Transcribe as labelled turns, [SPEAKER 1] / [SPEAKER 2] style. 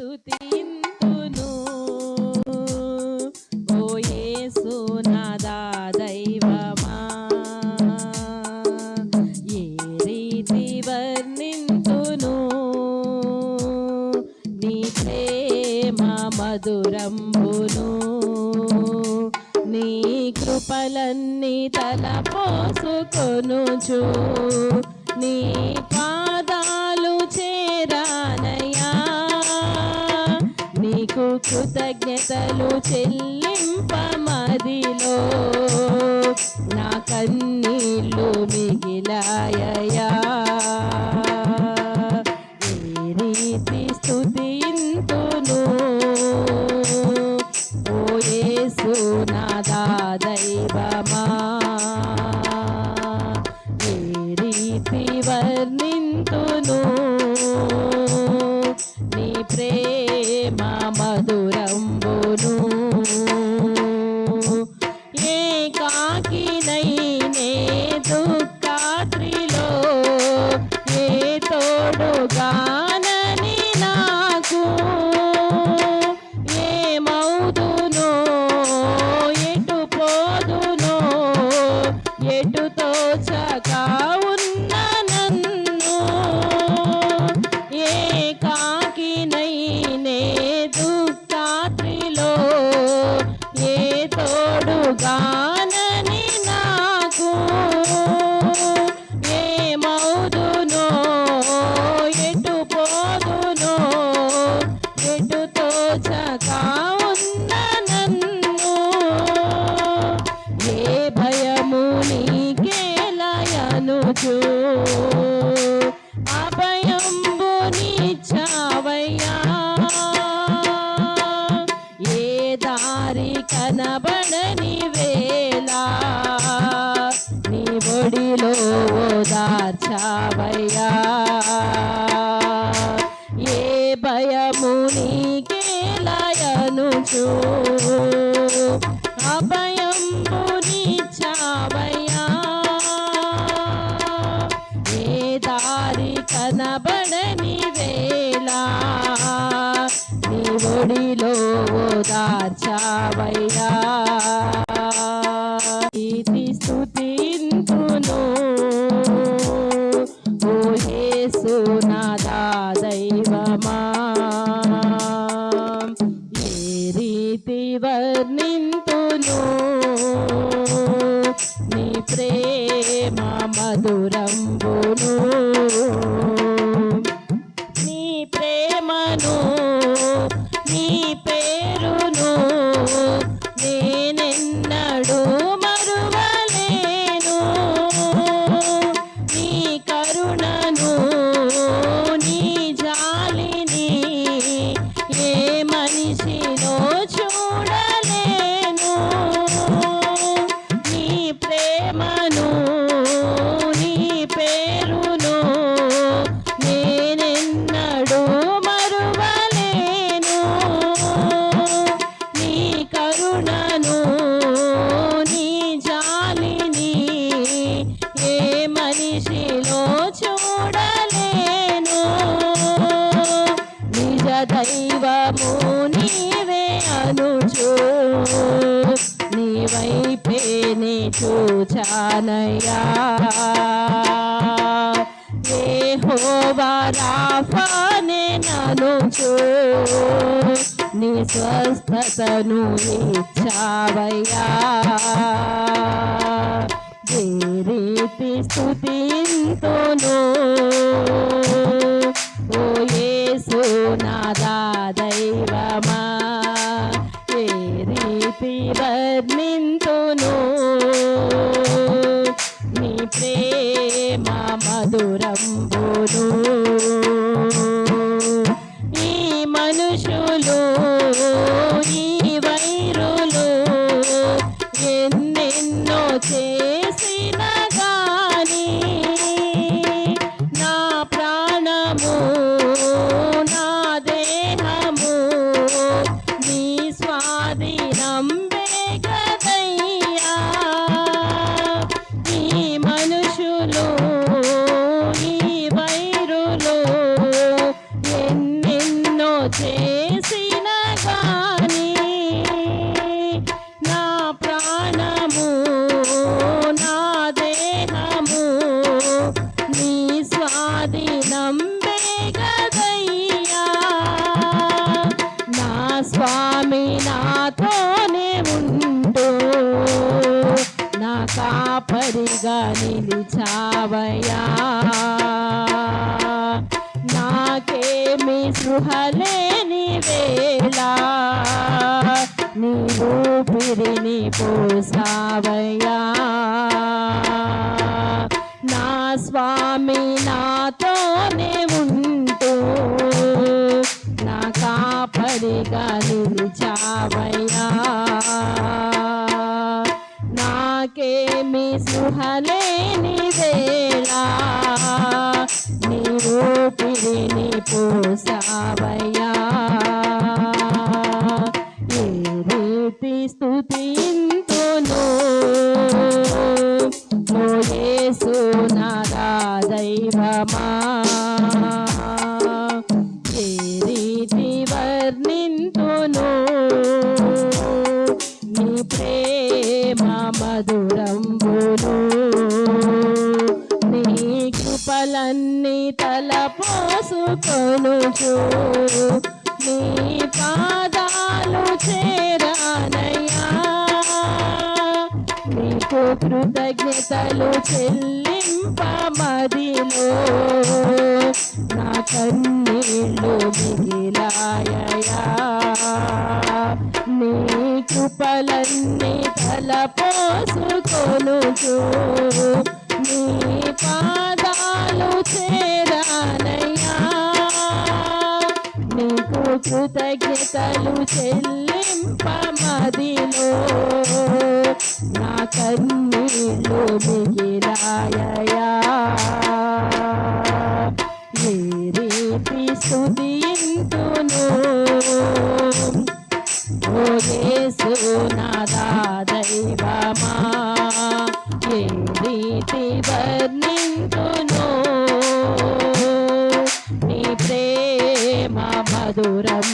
[SPEAKER 1] స్థుతింతును ఓ యేసు నాదా దైవమా ఏ రీతి వర్ణింతును? నీ ప్రేమ మధురంబును. నీ కృపలన్నీ తలపోసుకొనుచు నీ కృతజ్ఞతలు చెల్లింప మదిలో నా కన్నీళ్ళు మిగిలాయయా ఏ ఓ యేసు నా దాదైవమా? to hermano. చాలయ్యా ఏ హోవారాఫానే నలుచు నీ స్వస్థతను ఇచ్చావయ్యా. ఏ రీతి స్థుతింతును ఓ యేసు నాదా దైవమా ఏ రీతి వర్ణింత పరిగా నాకేమి సృహలేని వేళ. నీవు పిరిని పోసావయ్యా నా స్వామి నాతోనే ఉంటూ నా కాపరిగా నిలిచావయ్యా. నాకేమి సుహలేని ఊపిరిని ఏ రీతి స్థుతింతును దైవమా కృపలన్నీ తలపోసుకొనుచు నీ పాదాలు చేరానయ్యా. నీకు కృతజ్ఞతలు చెల్లింపమదిలో. నా కన్నీళ్ళు మిగిలాయయా నీ కృపలన్నీ తలపోసుకొనుచు నీ పాద బాధ్యతలు చెల్లింపమదిలో. నా కన్నీళ్ళు మిగిలాయయా. ఏ రీతి స్తుతింతును? ఓ యేసు నాదా దైవమా ఏ రీతి వర్ణింతును? నీ ప్రేమ మధురం